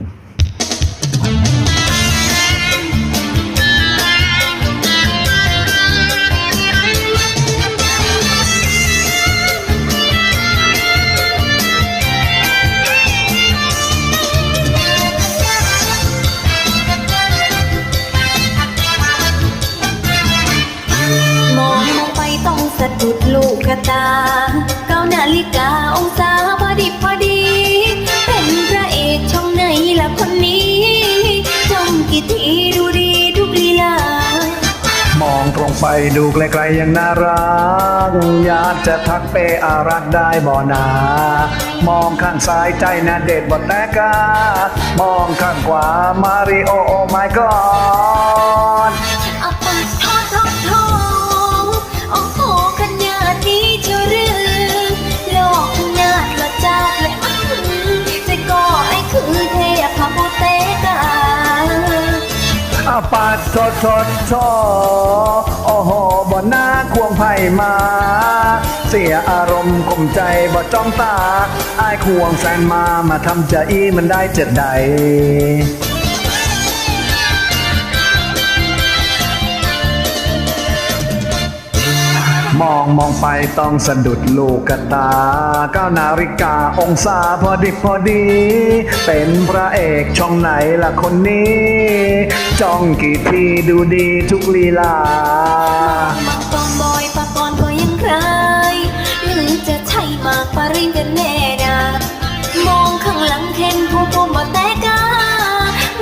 มองมองไปต้องสะดุดลูกกระตา เก้านาฬิกาองศาพอดิบพอ องไปดูไกลๆยังน่ารัก อยากจะทักเปอารักได้บ่นา มองข้างซ้ายใจนาเด็ดบดแตกามองข้างขวามาริโอโอ my god อัป ปาดชดชดชอโทโอ้โหบ่หน้าควงไผ่มา เสียอารมณ์กลมใจบ่จ้องตา อายควงแฟนมามาทำใจมันได้เจ็ดใด มองมองไปต้องสะดุดลูกกระตาเก้านาฬิกาองศาพอดิบพอดี เป็นพระเอกช่องไหนล่ะคนนี้ จ้องกี่ทีดูดีทุกลีลามังกรบอยปะกรก็ยังใครหรือจะใช่มากปรินกันแน่นะมองข้างหลังเห็นผู้ผู้มาแต่กา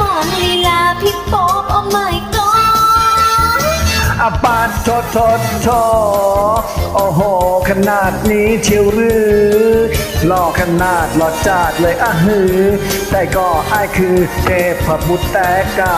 มองลีลาพี่ป๊อบโอ้ my god อาปาด โทษโทษโอ้โห ขนาดนี้เชียวหรือหล่อขนาดหล่อจัดเลยอะฮือ แต่ก็ไอคือเทพบุตรแต่กา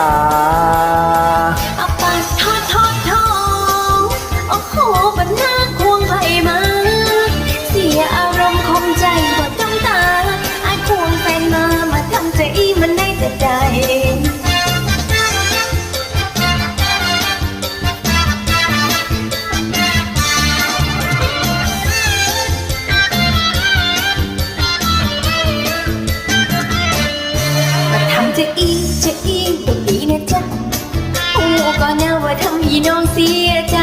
หูก็น่าว่าทำให้น้องเสียใจ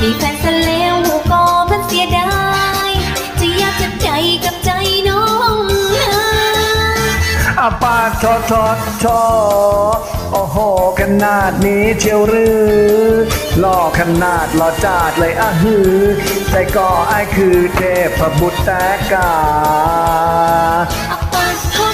มีแฟนซะแล้วหูก็มันเสียดาย จะอยากจะใจกับใจน้องนะอาปาดโทษโทษโทโอ้โหขนาดนี้เชียวหรือหล่อขนาดหล่อจัดเลยอะฮือแต่ก็อายคือเทพบุตรแต่กาอัปปะทอ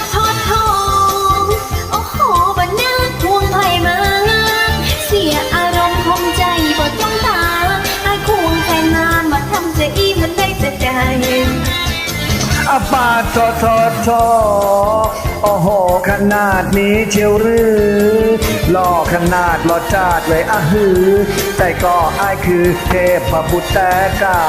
ดทอ อาปาดโทอทอโอ้โหขนาดนี้เชียวหรือหล่อขนาดหล่อจัดเลยอะฮือ แต่ก็อายคือเทพบุตรแต่กา